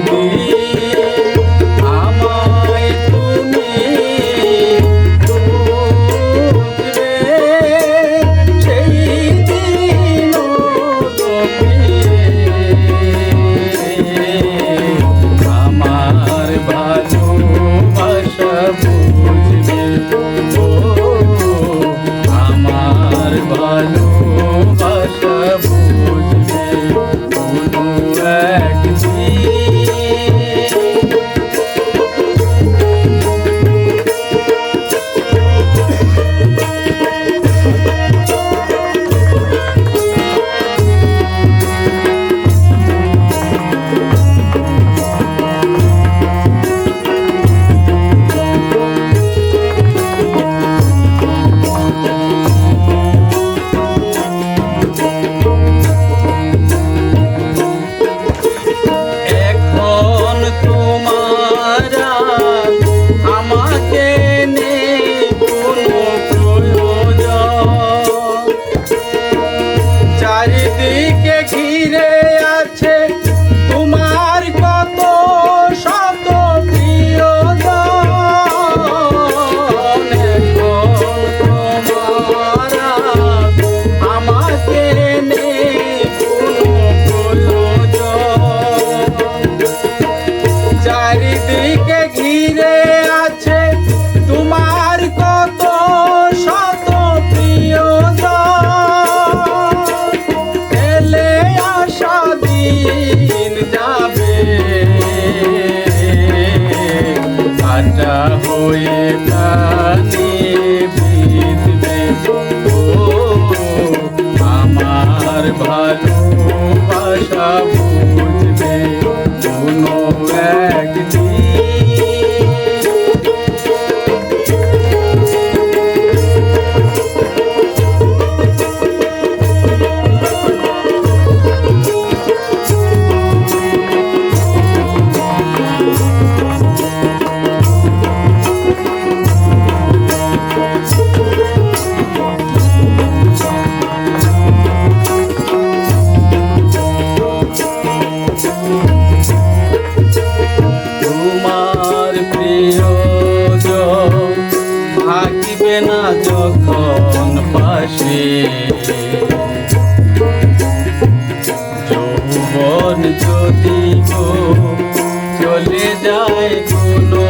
de. হয়ে প্রাণে বিধবে আমার ভালোবাসা থাকবে না যখন পাশে। যৌবন যদি চলে যায় কোনো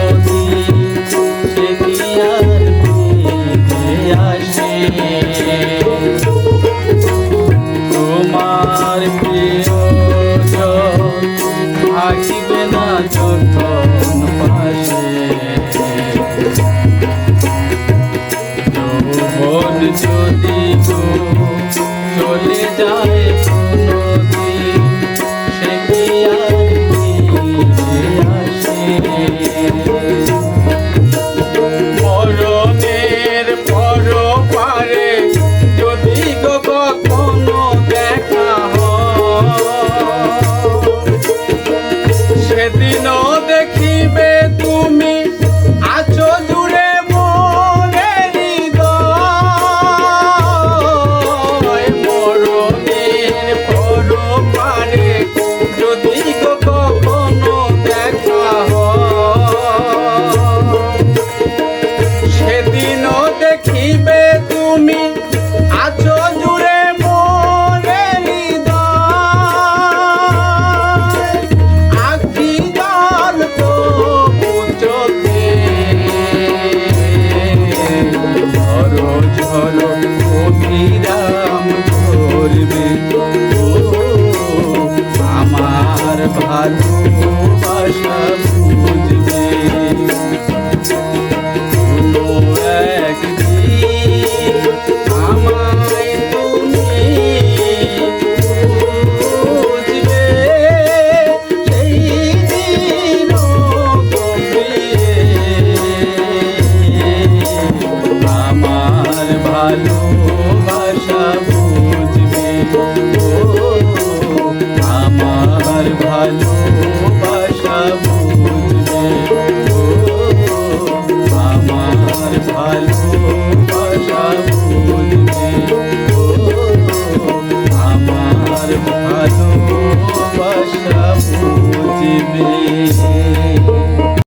চোখন পাশে যৌবন যদি গো চলে যায় one.